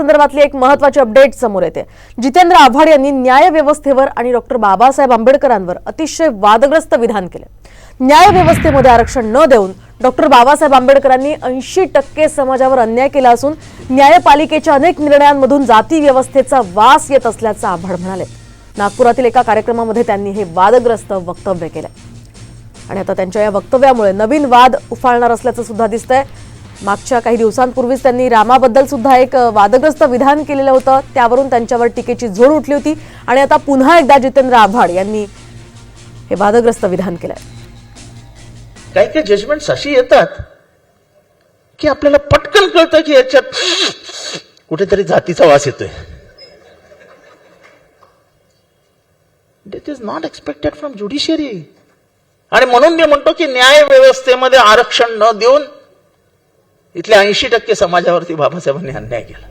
संदर्भातली एक महत्वाची अपडेट समोर येते. जितेंद्र आव्हाड यांनी न्याय व्यवस्थेवर आणि डॉक्टर बाबासाहेब आंबेडकरांवर अतिशय वादग्रस्त विधान केले. न्याय व्यवस्थेमध्ये आरक्षण न देऊन डॉक्टर बाबासाहेब आंबेडकरांनी ऐंशी टक्के समाजावर अन्याय केला असून न्यायपालिकेच्या अनेक निर्णयांमधून जाती व्यवस्थेचा वास येत असल्याचं आव्हाड म्हणाले. नागपुरातील एका कार्यक्रमामध्ये त्यांनी हे वादग्रस्त वक्तव्य केलं. आणि आता त्यांच्या या वक्तव्यामुळे नवीन वाद उफाळणार असल्याचं सुद्धा दिसतंय. मागच्या काही दिवसांपूर्वीच त्यांनी रामाबद्दल सुद्धा एक वादग्रस्त विधान केलेलं होतं. त्यावरून त्यांच्यावर टीकेची झोड उठली होती. आणि आता पुन्हा एकदा जितेंद्र आव्हाड यांनी हे वादग्रस्त विधान केलंय. काही काही जजमेंट्स अशी येतात की आपल्याला पटकन कळतं की याच्यात कुठेतरी जातीचा वास येतोय. That is not expected from judiciary आणि म्हणून मी म्हणतो की न्याय व्यवस्थेमध्ये आरक्षण न देऊन इथल्या ऐंशी टक्के समाजावरती बाबासाहेबांनी अन्याय केला.